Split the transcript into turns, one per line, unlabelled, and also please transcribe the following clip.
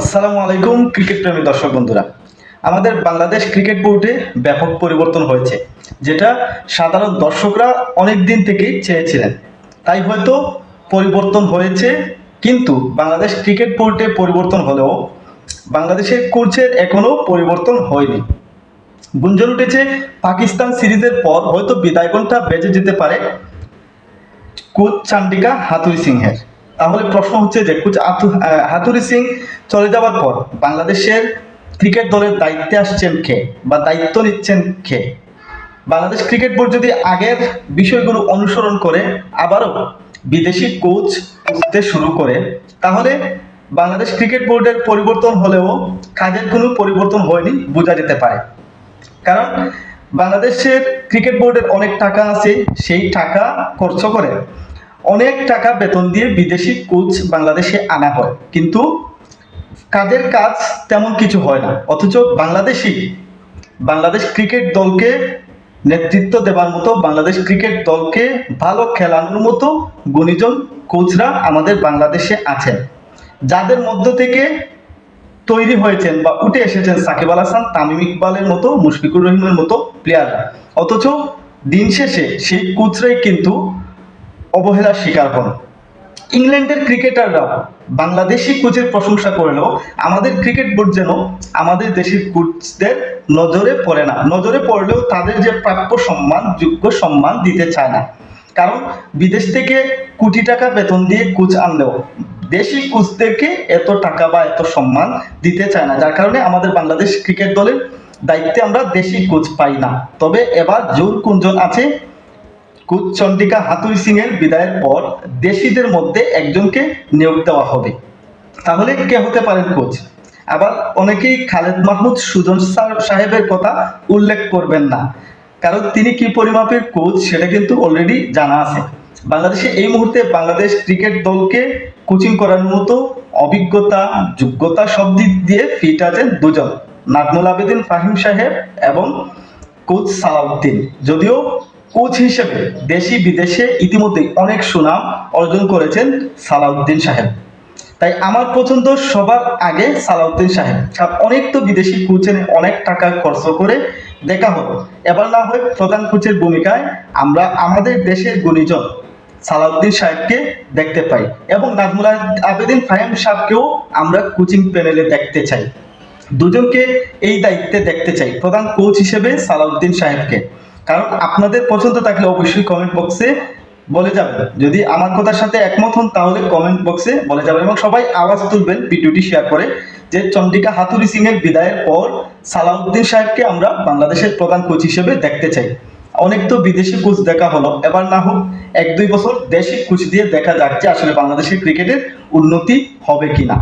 আসসালামু আলাইকুম ক্রিকেট প্রেমী দর্শক বন্ধুরা। আমাদের বাংলাদেশ ক্রিকেট বোর্ডে ব্যাপক পরিবর্তন হয়েছে, যেটা সাধারণ দর্শকরা অনেক দিন থেকেই চেয়েছিলেন। তাই হয়তো পরিবর্তন হয়েছে, কিন্তু বাংলাদেশ ক্রিকেট বোর্ডে পরিবর্তন হলেও বাংলাদেশের কোচের এখনও পরিবর্তন হয়নি। গুঞ্জন উঠেছে, পাকিস্তান সিরিজের পর হয়তো বিদায় ঘণ্টা বেজে যেতে পারে কোচ চান্ডিকা হাতুরি সিংহের। তাহলে প্রশ্ন হচ্ছে যে কোচ হাতুরি সিং চলে যাওয়ার পর বাংলাদেশের ক্রিকেট দলের দায়িত্বে আসছেন কে বা দায়িত্ব নিচ্ছেন কে? বাংলাদেশ ক্রিকেট বোর্ড যদি আগের বিষয়গুলো অনুসরণ করে, আবারও বিদেশি কোচ খুঁজতে শুরু করে, তাহলে বাংলাদেশ ক্রিকেট বোর্ডের পরিবর্তন হলেও কাজের কোনো পরিবর্তন হয়নি বোঝা যেতে পারে। কারণ বাংলাদেশের ক্রিকেট বোর্ডের অনেক টাকা আছে, সেই টাকা খরচ করে অনেক টাকা বেতন দিয়ে বিদেশি কোচ বাংলাদেশে আনা হয়। কিন্তু কাজের কাজ তেমন কিছু হয় না। অথচ বাংলাদেশি, বাংলাদেশ ক্রিকেট দলকে নেতৃত্ব দেওয়ার মতো, বাংলাদেশ ক্রিকেট দলকে ভালো খেলানোর মতো গুণীজন কোচরা আমাদের বাংলাদেশে আছেন। যাদের মধ্য থেকে তৈরি হয়েছেন বা উঠে এসেছেন সাকিব আল হাসান, তামিম ইকবালের মতো, মুশফিকুর রহিমের মতো প্লেয়াররা অথচ দিন শেষে সেই কোচরাই কিন্তু অবহেলার শিকার হন। ইংল্যান্ডের ক্রিকেটাররাও বাংলাদেশি কোচের প্রশংসা করলেও আমাদের ক্রিকেট বোর্ড যেন আমাদের দেশের কোচদের নজরে পড়ে না। নজরে পড়লেও তাদের যে প্রাপ্য সম্মান, যোগ্য সম্মান দিতে চায় না। কারণ বিদেশ থেকে কোটি টাকা বেতন দিয়ে কোচ আনলেও দেশি কোচদেরকে এত টাকা বা এত সম্মান দিতে চায় না। যার কারণে আমাদের বাংলাদেশ ক্রিকেট দলের দায়িত্বে আমরা দেশি কোচ পাই না। তবে এবার জোর কুঞ্জন আছে কোচ চন্ডিকা হাতুরি সিং এর বিদায়ের পর দেশিদের মধ্যে একজনকে নিয়োগ দেওয়া হবে। তাহলে কে হতে পারেন কোচ? আবার অনেকেই খালেদ মাহমুদ, সুজন সাহেবের কথা উল্লেখ করবেন না। কারণ তিনি কি পরিমাপের কোচ সেটা কিন্তু অলরেডি জানা আছে। বাংলাদেশে এই মুহূর্তে বাংলাদেশ ক্রিকেট দলকে কোচিং করার মতো অভিজ্ঞতা, যোগ্যতা সব দিক দিয়ে ফিট আছেন দুজন, নাজমুল আবেদিন, ফাহিম সাহেব এবং কোচ সালাউদ্দিন। যদিও কোচ হিসেবে দেশি বিদেশে ইতিমধ্যেই অনেক সুনাম অর্জন করেছেন সালাউদ্দিন সাহেব। তাই আমার পছন্দ সবার আগে সালাউদ্দিন সাহেব। কারণ অনেক তো বিদেশি কোচ অনেক টাকা খরচ করে দেখা হলো। এবার না হয় প্রধান কোচের ভূমিকায় আমরা আমাদের দেশের গুণীজন সালাউদ্দিন সাহেবকে দেখতে পাই এবং নাজমুল আবেদিন ফাহিম সাহেবকেও আমরা কোচিং প্যানেলে দেখতে চাই। দুজনকে এই দায়িত্বে দেখতে চাই প্রধান কোচ হিসেবে সালাউদ্দিন সাহেবকে। কারণ আপনাদের পছন্দ থাকলে অবশ্যই কমেন্ট বক্সে বলে যাবেন। যদি আমার কথার সাথে একমত হন, তাহলে কমেন্ট বক্সে বলে যাবেন এবং সবাই আওয়াজ তুলবেন ভিডিওটি শেয়ার করে যে চন্ডিকা হাতুরি সিং এর বিদায়ের পর সালাউদ্দিন সাহেবকে আমরা বাংলাদেশের প্রধান কোচ হিসেবে দেখতে চাই। অনেক তো বিদেশি কোচ দেখা হলো। এবার না হোক, এক দুই বছর দেশি কোচ দিয়ে দেখা যাচ্ছে আসলে বাংলাদেশের ক্রিকেটের উন্নতি হবে কিনা।